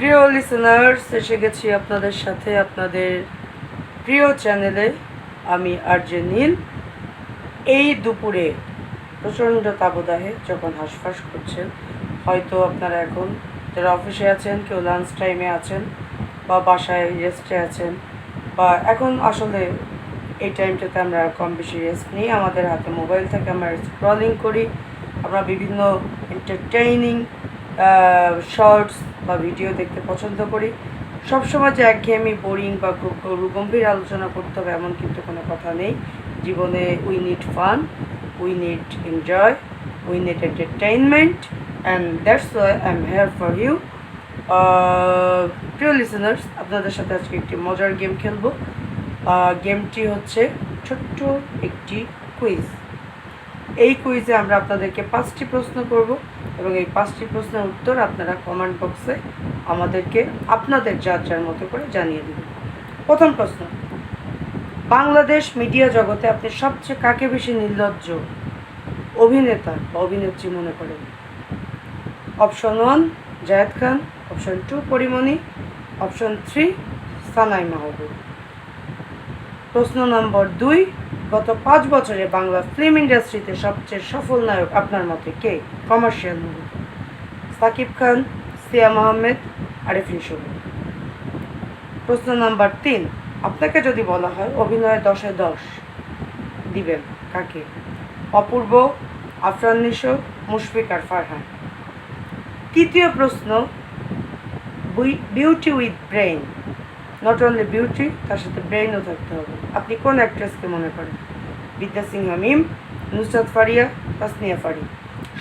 প্রিয় লিসেনার্স এসে গেছি আপনাদের সাথে আপনাদের প্রিয় চ্যানেলে আমি আরজে নীল। এই দুপুরে প্রচণ্ড তাবদাহে যখন হাঁসফাঁস করছেন, হয়তো আপনারা এখন যারা অফিসে আছেন, কেউ লাঞ্চ টাইমে আছেন বা বাসায় রেস্টে আছেন বা এখন আসলে এই টাইমটাতে আমরা কম বেশি রেস্ট নিই। আমাদের হাতে মোবাইল থেকে, আমরা স্ক্রলিং করি। আমরা বিভিন্ন এন্টারটেইনিং শর্টস বা ভিডিও দেখতে পছন্দ করি। সবসময় যে একঘেয়েমি বোরিং বা গম্ভীর আলোচনা করতে হবে এমন কিন্তু কোনো কথা নেই। জীবনে we need fun we need enjoy we need entertainment and that's why I am here for you প্রিয় লিসেনার্স আপনাদের সাথে আজকে একটি মজার গেম খেলব। গেমটি হচ্ছে ছোট্ট একটি কুইজ এই কুইজে আমরা আপনাদেরকে পাঁচটি প্রশ্ন করব এবং এই পাঁচটি প্রশ্নের উত্তর আপনারা কমেন্ট বক্সে আমাদেরকে আপনাদের যার যার মতো করে জানিয়ে দেবেন। প্রথম প্রশ্ন, বাংলাদেশ মিডিয়া জগতে আপনি সবচেয়ে কাকে বেশি নির্লজ্জ অভিনেতা বা অভিনেত্রী মনে করেন? Option one Zayed Khan option two Porimoni option three Sanai Mahbub প্রশ্ন নম্বর দুই গত পাঁচ বছরে বাংলা ফিল্ম ইন্ডাস্ট্রিতে সবচেয়ে সফল নায়ক আপনার মতে কে? কমার্শিয়াল মুভি সাকিব খান সিয়াম আহমেদ আরিফিন শুভ প্রশ্ন নাম্বার তিন, আপনাকে যদি বলা হয় অভিনয়ে দশে দশ দিবেন কাকে? অপূর্ব, আফরান নিশো মুশফিক আর ফারহান। তৃতীয় প্রশ্ন beauty with brain not only beauty তার সাথে ব্রেইনও থাকতে হবে। আপনি কোন অ্যাক্ট্রেসকে মনে করেন? বিদ্যা সিং হামিম নুসরাত ফারিয়া, তাসনিয়া ফারি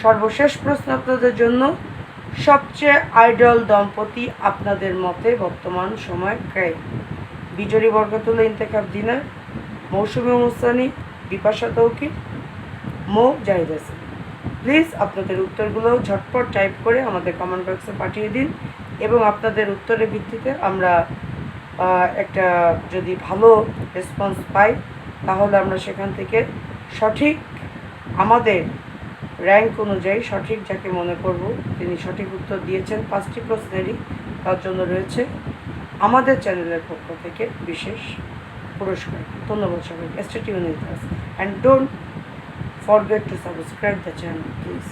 সর্বশেষ প্রশ্ন আপনাদের জন্য, সবচেয়ে আইডল দম্পতি আপনাদের মতে বর্তমান সময় কে? বিজরি বরকতুল্লাহ ইন্তেখাব দিনার মৌসুমী মুস্তানি, বিপাশা তৌকি মো জাহিদ হাসান। প্লিজ আপনাদের উত্তরগুলো ঝটপট টাইপ করে আমাদের কমেন্ট বক্সে পাঠিয়ে দিন এবং আপনাদের উত্তরের ভিত্তিতে আমরা একটা যদি ভালো রেসপন্স পাই, তাহলে আমরা সেখান থেকে সঠিক আমাদের র্যাঙ্ক অনুযায়ী সঠিক যাকে মনে করব, তিনি সঠিক উত্তর দিয়েছেন, পাঁচটি প্রশ্নেরই তার জন্য রয়েছে আমাদের চ্যানেলের পক্ষ থেকে বিশেষ পুরস্কার। ধন্যবাদ সবাইকে। State unit and don't forget to subscribe the channel, please